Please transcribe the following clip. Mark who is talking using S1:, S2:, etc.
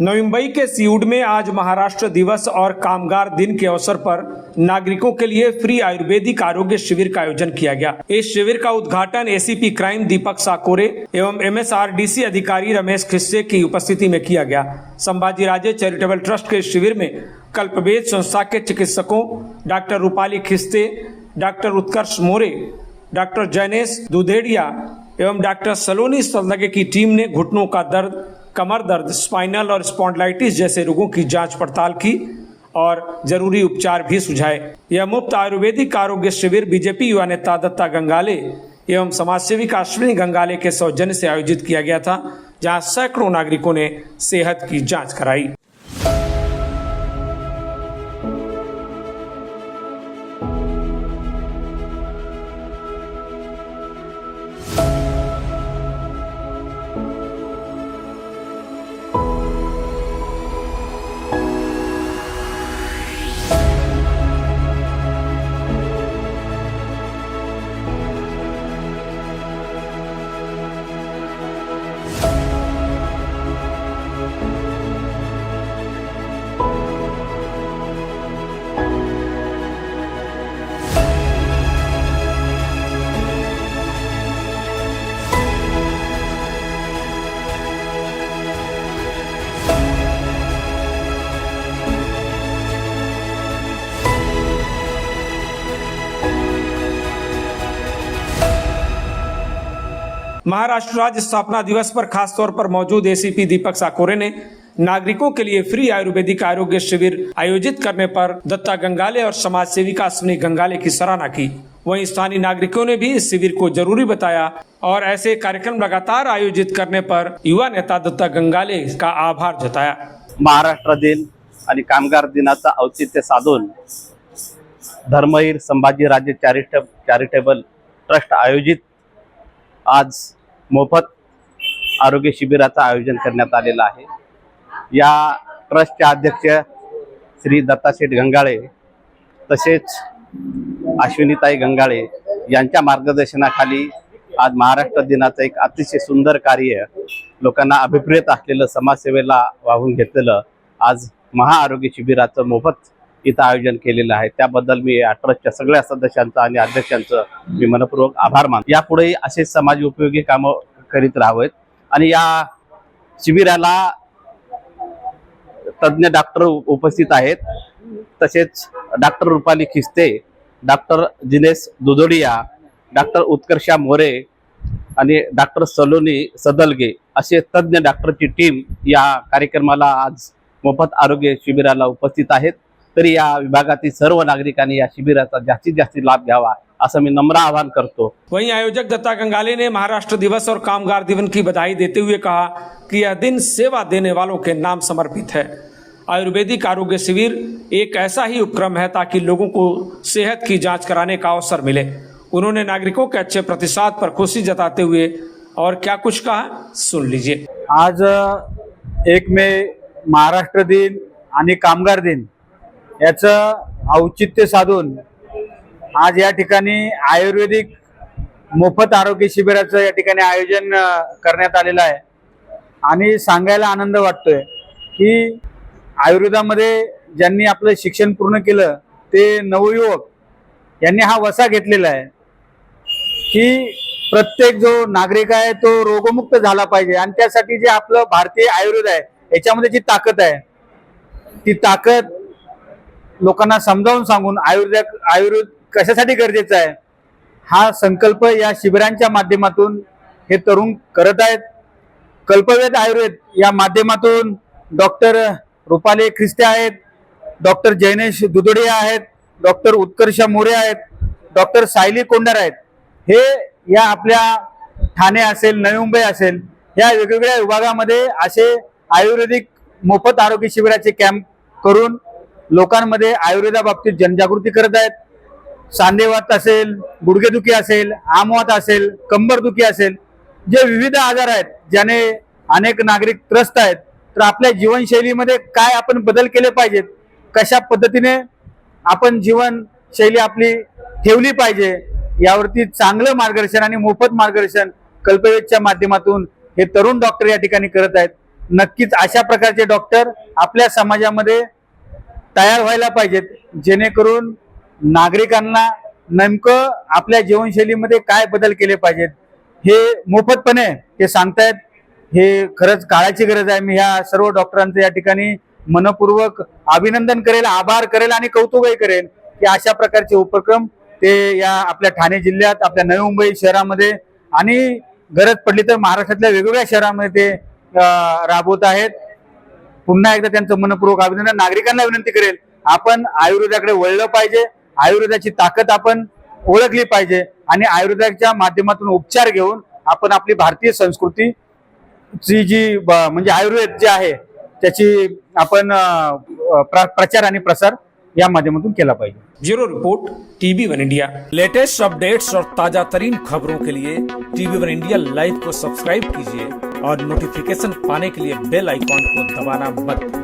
S1: मुंबई के सीउड में आज महाराष्ट्र दिवस और कामगार दिन के अवसर पर नागरिकों के लिए फ्री आयुर्वेदिक आरोग्य शिविर का आयोजन किया गया। इस शिविर का उद्घाटन एसीपी क्राइम दीपक साकोरे एवं एमएसआरडीसी अधिकारी रमेश खिस्से की उपस्थिति में किया गया। संभाजी राजे चैरिटेबल ट्रस्ट के शिविर में कल्पवेद संस्था के चिकित्सकों doctor Rupali Khiste doctor Utkarsh More, doctor Jainesh Dudhediya एवं डॉक्टर सलोनी सलदगे की टीम ने घुटनों का दर्द कमर दर्द स्पाइनल और स्पॉन्डलाइटिस जैसे रोगों की जाँच पड़ताल की और ज़रूरी उपचार भी सुझाए। यह मुफ़्त आयुर्वेदिक आरोग्य शिविर बीजेपी युवा नेता दत्ता गंगाले एवं समाज सेवी अश्विनी गंगाले के सौजन्य से आयोजित किया गया था, जहाँ सैकड़ों नागरिकों ने सेहत की जाँच कराई। महाराष्ट्र राज्य स्थापना दिवस पर खास तौर पर मौजूद एसीपी दीपक साकोरे ने नागरिकों के लिए फ्री आयुर्वेदिक आरोग्य शिविर आयोजित करने पर दत्ता गंगाले और समाज सेविका अश्विनी गंगाले की सराहना की। वहीं स्थानीय नागरिकों ने भी इस शिविर को जरूरी बताया और ऐसे कार्यक्रम लगातार आयोजित करने पर युवा नेता दत्ता गंगाले का आभार जताया।
S2: महाराष्ट्र दिन आणि कामगार दिनाचं औचित्य साधून धर्मवीर संभाजीराजे चॅरिटे चॅरिटेबल ट्रस्ट आयोजित आज मोफत आरोग्य शिबिराचं आयोजन करण्यात आलेलं आहे. या ट्रस्टचे अध्यक्ष श्री दत्ताशेठ गंगाळे तसेच अश्विनीताई गंगाळे यांच्या मार्गदर्शनाखाली आज महाराष्ट्र दिनाचं एक अतिशय सुंदर कार्य लोकांना अभिप्रेत असलेलं समाजसेवेला वाहून घेतलेलं आज महाआरोग्य शिबिराचं मोफत इथं आयोजन केलेलं आहे. त्याबद्दल मी या ट्रस्टच्या सगळ्या सदस्यांचं आणि अध्यक्षांचं मी मनपूर्वक आभार मानतो. यापुढेही असे समाज उपयोगी कामं करीत राहावेत. आणि या शिबिराला तज्ज्ञ डॉक्टर उपस्थित आहेत. तसेच doctor Rupali Khiste doctor Jinesh Dudhodiya doctor Utkarsha More आणि डॉक्टर सलोनी सदलगे असे तज्ज्ञ डॉक्टरची टीम या कार्यक्रमाला आज मोफत आरोग्य शिबिराला उपस्थित आहेत. तरी या विभागातील सर्व नागरिकांनी या शिबिराचा जास्तीत जास्त लाभ घ्यावा असं मी नम्र आवाहन करतो.
S1: वहीं आयोजक दत्ता गंगाले ने महाराष्ट्र दिवस और कामगार दिवस की बधाई देते हुए कहा कि यह दिन सेवा देने वालों के नाम समर्पित है। आयुर्वेदिक आरोग्य शिविर एक ऐसा ही उपक्रम है ताकि लोगों को सेहत की जाँच कराने का अवसर मिले। उन्होंने नागरिकों के अच्छे प्रतिसाद पर खुशी जताते हुए और क्या कुछ कहा सुन लीजिए।
S3: आज एक मे महाराष्ट्र दिन आणि कामगार दिन याचं औचित्य साधून आज या ठिकाणी आयुर्वेदिक मोफत आरोग्य शिबिराचं या ठिकाणी आयोजन करण्यात आलेलं आहे. आणि सांगायला आनंद वाटतोय की आयुर्वेदामध्ये ज्यांनी आपलं शिक्षण पूर्ण केलं ते नवयुवक यांनी हा वसा घेतलेला आहे की प्रत्येक जो नागरिक आहे तो रोगमुक्त झाला पाहिजे. आणि त्यासाठी जे आपलं भारतीय आयुर्वेद आहे याच्यामध्ये जी ताकद आहे ती ताकद लोकांना समजावून सांगून आयुर्वेद आयुर्वेद कशासाठी गरजेचं आहे? हा संकल्प या शिबिरांच्या माध्यमातून हे तरुण करत आहेत. कल्पवेद आयुर्वेद या माध्यमातून डॉक्टर रुपाली ख्रिस्ते आहेत डॉक्टर जैनेश दुधोडिया आहेत डॉक्टर उत्कर्ष मोरे आहेत डॉक्टर सायली कोंडार आहेत. हे या आपल्या ठाणे असेल नवी मुंबई असेल या वेगवेगळ्या विभागामध्ये असे आयुर्वेदिक मोफत आरोग्य शिबिराचे कॅम्प करून लोकांमध्ये आयुर्वेदाबाबतीत जनजागृती करत आहेत. सांधेवात असेल गुडघेदुखी असेल आमवात असेल कंबरदुखी असेल जे विविध आजार आहेत ज्याने अनेक नागरिक त्रस्त आहेत तर आपल्या जीवनशैलीमध्ये काय आपण बदल केले पाहिजेत? कशा पद्धतीने आपण जीवनशैली आपली ठेवली पाहिजे? यावरती चांगलं मार्गदर्शन आणि मोफत मार्गदर्शन कल्पवेदच्या माध्यमातून हे तरुण डॉक्टर या ठिकाणी करत आहेत. नक्कीच अशा प्रकारचे डॉक्टर आपल्या समाजामध्ये तयार व्हायला पाहिजेत जेणेकरून नागरिकांना नेमकं आपल्या जीवनशैलीमध्ये काय बदल केले पाहिजेत हे मोफतपणे ते सांगतायत. हे खरंच काळाची गरज आहे. मी ह्या सर्व डॉक्टरांचं या ठिकाणी मनपूर्वक अभिनंदन करेल आभार करेल आणि कौतुकही करेल की अशा प्रकारचे उपक्रम ते या आपल्या ठाणे जिल्ह्यात आपल्या नवी मुंबई शहरामध्ये आणि गरज पडली तर महाराष्ट्रातल्या वेगवेगळ्या शहरामध्ये ते राबवत आहेत. पुन्हा एकदा त्यांचं मनपूर्वक अभिनंदन. नागरिकांना विनंती करेल आपण आयुर्वेदाकडे वळलं पाहिजे. आयुर्वेदाची ताकद आपण ओळखली पाहिजे आणि आयुर्वेदाच्या माध्यमातून उपचार घेऊन आपण आपली भारतीय संस्कृती ची जी म्हणजे आयुर्वेद जे आहे त्याची आपण प्र- प्रचार आणि प्रसार या माध्यमातून केला पाहिजे.
S1: Bureau report TV one India. Latest updates और ताजा तरीन खबरों के लिए टीवी वन इंडिया लाइव को सब्सक्राइब कीजिए। और नोटिफिकेशन पाने के लिए बेल आइकॉन को दबाना मत